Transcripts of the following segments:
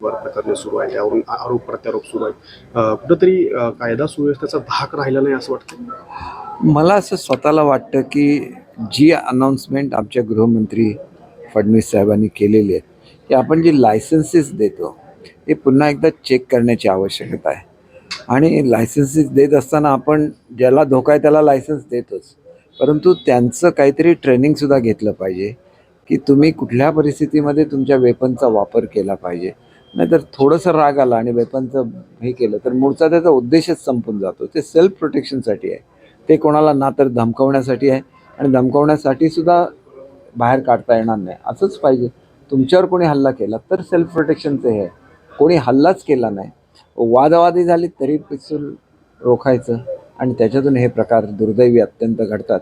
वर प्रकरणे सुरू आहे त्यावरून आरोप प्रत्यारोप सुरू आहे कुठंतरी कायदा सुव्यवस्थेचा धाक राहिला नाही असं वाटतं मला असं स्वतःला वाटतं की जी अनाऊन्समेंट आमच्या गृहमंत्री फडणवीस साहेबांनी केलेली आहे की आपण जी लायसन्सेस देतो हे पुन्हा एकदा चेक करण्याची आवश्यकता आहे. आणि लायसन्सेस देत असताना आपण ज्याला धोका आहे त्याला लायसन्स देतोच. परंतु त्यांचं काहीतरी ट्रेनिंगसुद्धा घेतलं पाहिजे की तुम्ही कुठल्या परिस्थितीमध्ये तुमच्या वेपनचा वापर केला पाहिजे. नाहीतर थोडंसं राग आला आणि वेपनचं हे केलं तर मूळचा त्याचा उद्देशच संपून जातो. ते सेल्फ प्रोटेक्शनसाठी आहे. ते कोणाला ना तर धमकवण्यासाठी आहे आणि धमकवण्यासाठी सुद्धा बाहेर काढता येणार नाही. असंच पाहिजे. तुमच्यावर कोणी हल्ला केला तर सेल्फ प्रोटेक्शनचं हे आहे. कोणी हल्लाच केला नाही. वादवादी झाली तरी पिस्तूल रोखायचं आणि त्याच्यातून हे प्रकार दुर्दैवी अत्यंत घडतात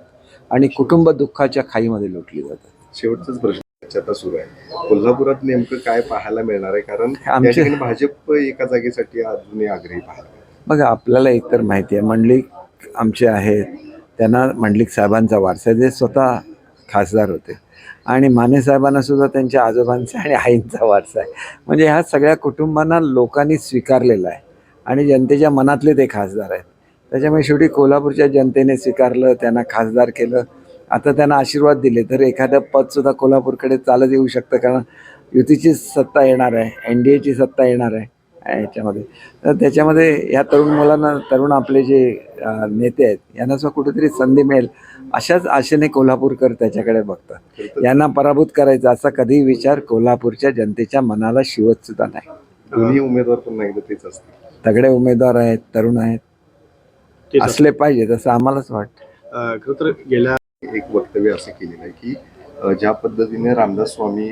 आणि कुटुंब दुःखाच्या खाईमध्ये लुटली जातात. शेवटचाच प्रश्न. चर्चा सुरू आहे. कोल्हापुरात नेमकं काय पाहायला मिळणार आहे? कारण या आमचे- ठिकाणी भाजप एका जागेसाठी अजूनही आग्रही पाहायला. बघा आपल्याला एकतर माहिती आहे मंडलिक आमचे आहेत. त्यांना मंडलिक साहेबांचा वारसा आहे. ते स्वतः खासदार होते. आणि माने साहेबांना सुद्धा त्यांच्या आजोबांचा आणि आईंचा वारसा आहे. म्हणजे ह्या सगळ्या कुटुंबांना लोकांनी स्वीकारलेला आहे. आणि जनतेच्या मनातले ते खासदार आहेत. त्याच्यामुळे शेवटी कोल्हापूरच्या जनतेने स्वीकारलं त्यांना खासदार केलं. आता त्यांना आशीर्वाद दिले तर एखादं पदसुद्धा कोल्हापूरकडे चालत येऊ शकतं कारण युतीची सत्ता येणार आहे एन डी एची सत्ता येणार आहे याच्यामध्ये. तर त्याच्यामध्ये या तरुण मुलांना तरुण आपले जे नेते आहेत यांना सुद्धा कुठेतरी संधी मिळेल अशाच आशेने कोल्हापूरकर त्याच्याकडे बघतात. यांना पराभूत करायचा असा कधीही विचार कोल्हापूरच्या जनतेच्या मनाला शिवत सुद्धा नाही. दोन्ही उमेदवार पण नाही तेच तगडे उमेदवार आहेत तरुण आहेत. असले पाहिजेत असं आम्हालाच वाटतं. खरं तर गेल्या एक वक्तव्य असं केलेलं आहे की ज्या पद्धतीने रामदास स्वामी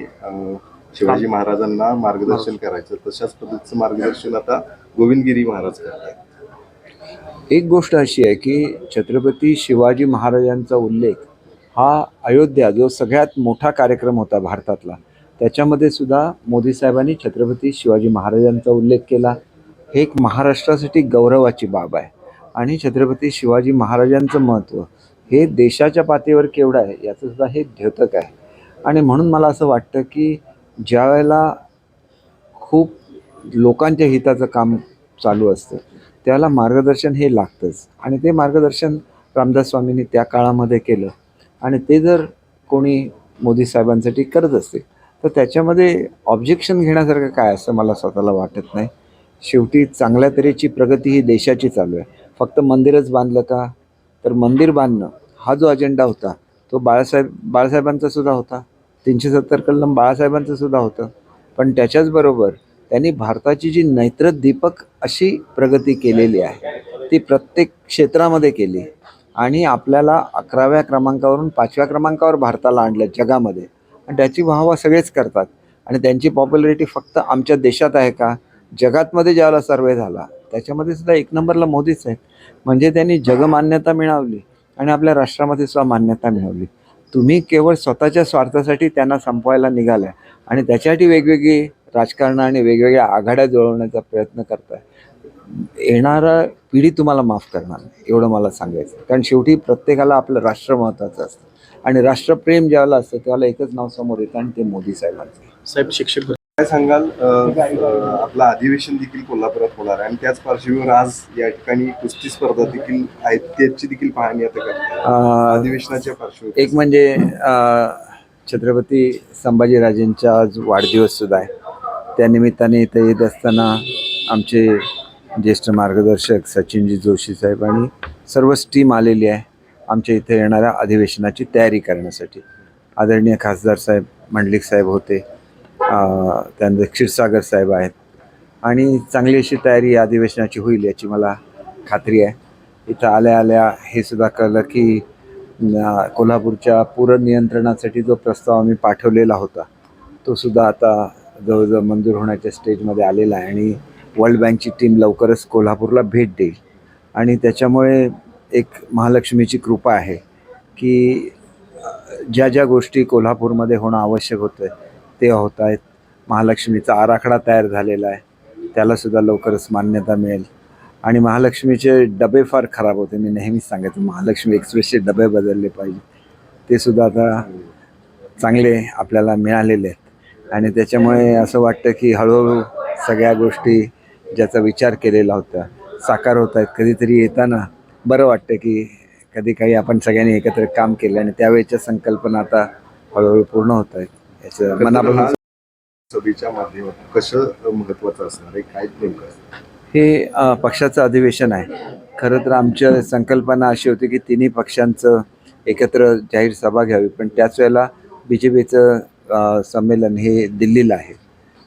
शिवाजी महाराजांना मार्गदर्शन करायचं तशाच पद्धतीचं मार्गदर्शन आता गोविंदगिरी महाराज करतात एक गोष्ट अशी आहे की छत्रपती शिवाजी महाराजांचा उल्लेख हा अयोध्या जो सगळ्यात मोठा कार्यक्रम होता भारतातला त्याच्यामध्ये सुद्धा मोदी साहेबांनी छत्रपती शिवाजी महाराजांचा उल्लेख केला. हे एक महाराष्ट्रासाठी गौरवाची बाब आहे. आणि छत्रपती शिवाजी महाराजांचं महत्त्व हे देशाच्या पातळीवर केवढं आहे याचं सुद्धा हे द्योतक आहे. आणि म्हणून मला असं वाटतं की ज्या वेळेला खूप लोकांच्या हिताचं काम चालू असतं त्याला मार्गदर्शन हे लागतंच. आणि ते मार्गदर्शन रामदास स्वामींनी त्या काळामध्ये केलं. आणि ते जर कोणी मोदी साहेबांसाठी करत असते तर त्याच्यामध्ये ऑब्जेक्शन घेण्यासारखं काय असं मला स्वतःला वाटत नाही. शेवटी चांगल्या तऱ्हेची प्रगती ही देशाची चालू आहे. फक्त मंदिरच बांधलं का? तर मंदिर बांधणं हा जो अजेंडा होता तो बाळासाहेब बाळासाहेबांचा सुद्धा होता. तीनशे सत्तर कलम बाळासाहेबांचं सुद्धा होतं. पण त्याच्याचबरोबर त्यांनी भारताची जी नैत्रदीपक अशी प्रगती केलेली आहे ती प्रत्येक क्षेत्रामध्ये केली. आणि आपल्याला अकराव्या क्रमांकावरून पाचव्या क्रमांकावर भारताला आणलं जगामध्ये. आणि त्याची वाहवा सगळेच करतात. आणि त्यांची पॉप्युलरिटी फक्त आमच्या देशात आहे का? जगातमध्ये ज्यावेळेला सर्वे झाला त्याच्यामध्ये सुद्धा एक नंबरला मोदीच आहेत. म्हणजे त्यांनी जगमान्यता मिळवली आणि आपल्या राष्ट्रामध्ये सुद्धा मान्यता मिळवली. तुम्ही केवळ स्वतःच्या स्वार्थासाठी त्यांना संपवायला निघाल्या आणि त्याच्यासाठी वेगवेगळी राजकारणं आणि वेगवेगळ्या आघाड्या जुळवण्याचा प्रयत्न करताय. येणारा पिढी तुम्हाला माफ करणार नाही एवढं मला सांगायचं कारण शेवटी प्रत्येकाला आपलं राष्ट्र महत्त्वाचं असतं. आणि राष्ट्रप्रेम ज्यावेळेला असतं त्याला एकच नाव समोर येतं आणि ते मोदी साहेबांचं. साहेब शिक्षक काय सांगाल? आपलं अधिवेशन देखील कोल्हापुरात होणार आहे आणि त्याच पार्श्वभूमीवर आज या ठिकाणी कुस्ती स्पर्धा देखील आहेत त्याची देखील पाहणी आता करतात अं, अधिवेशनाच्या पार्श्वभूमीवर. एक म्हणजे छत्रपती संभाजीराजेंचा आज वाढदिवस सुद्धा आहे. त्या निमित्ताने इथं येत असताना आमचे ज्येष्ठ मार्गदर्शक सचिनजी जोशी साहेब आणि सर्वच टीम आलेली आहे आमच्या इथे येणाऱ्या अधिवेशनाची तयारी करण्यासाठी. आदरणीय खासदार साहेब मंडलिक साहेब होते. त्यानंतर क्षीरसागर साहेब आहेत. आणि चांगली अशी तयारी या अधिवेशनाची होईल याची मला खात्री आहे. इथं आल्या आल्या हे सुद्धा कळलं की कोल्हापूरच्या पूर नियंत्रणासाठी जो प्रस्ताव आम्ही पाठवलेला होता तो सुद्धा आता जवळजवळ मंजूर होण्याच्या स्टेजमध्ये आलेला आहे आणि वर्ल्ड बँकची टीम लवकरच कोल्हापूरला भेट देईल. आणि त्याच्यामुळे एक महालक्ष्मीची कृपा आहे की ज्या ज्या गोष्टी कोल्हापूरमध्ये होणं आवश्यक होतं ते होत आहेत. महालक्ष्मीचा आराखडा तयार झालेला आहे. त्यालासुद्धा लवकरच मान्यता मिळेल. आणि महालक्ष्मीचे डबे फार खराब होते. मी नेहमीच सांगायचो महालक्ष्मी एक्सप्रेसचे डबे बदलले पाहिजे. ते सुद्धा आता चांगले आपल्याला मिळालेले आहेत. आणि त्याच्यामुळे असं वाटतं की हळूहळू सगळ्या गोष्टी ज्याचा विचार केलेला होता साकार होत आहेत. कधीतरी येताना बरं वाटतं की कधी काही आपण सगळ्यांनी एकत्र काम केलं आणि त्यावेळेच्या संकल्पना आता हळूहळू पूर्ण होत आहेत. याचं मनापासून सभेच्या माध्यमातून कसं महत्वाचं असणार आहे? काय नेमकं असणार? हे पक्षाचं अधिवेशन आहे. खरं तर आमच्या संकल्पना अशी होती की तिन्ही पक्षांचं एकत्र जाहीर सभा घ्यावी. पण त्याच वेळेला बी जे पीचं संमेलन हे दिल्लीला आहे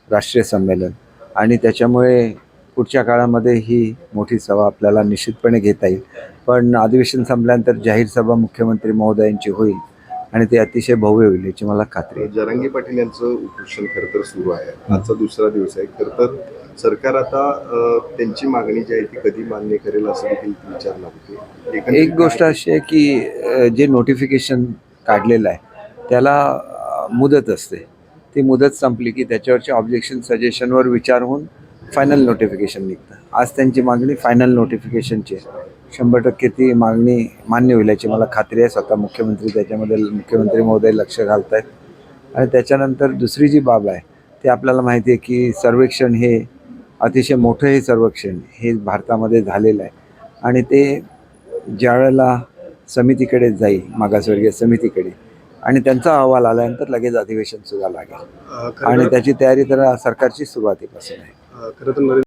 राष्ट्रीय संमेलन. आणि त्याच्यामुळे पुढच्या काळामध्ये ही मोठी सभा आपल्याला निश्चितपणे घेता येईल. पण अधिवेशन संपल्यानंतर जाहीर सभा मुख्यमंत्री महोदयांची होईल. आणि ते अतिशय भव्य होईल याची मला खात्री आहे. जरांगी पाटील यांचं उपोषण खरं तर सुरू आहे. आजचा दुसरा दिवस आहे. खरं तर सरकार आता त्यांची मागणी जी आहे ती कधी मान्य करेल असं देखील विचारणार होते. एक गोष्ट अशी आहे की जे नोटिफिकेशन काढलेलं आहे त्याला मुदत असते. ती मुदत संपली की त्याच्यावरच्या ऑब्जेक्शन सजेशनवर विचार होऊन फायनल नोटिफिकेशन निघतं. आज त्यांची मागणी फायनल नोटिफिकेशनची आहे. शंभर टक्के ती मागणी मान्य होईल याची मला खात्री आहे. स्वतः मुख्यमंत्री त्याच्यामध्ये मुख्यमंत्री महोदय लक्ष घालत आहेत आणि त्याच्यानंतर दुसरी जी बाब आहे ती आपल्याला माहिती आहे की सर्वेक्षण हे अतिशय मोठं हे सर्वेक्षण हे भारतामध्ये झालेलं आहे. आणि ते ज्या वेळेला समितीकडे जाईल मागासवर्गीय समितीकडे आणि त्यांचा अहवाल आल्यानंतर लगेच अधिवेशन सुद्धा लागेल. आणि त्याची तयारी तर सरकारची सुरुवातीपासून आहे. खरं तर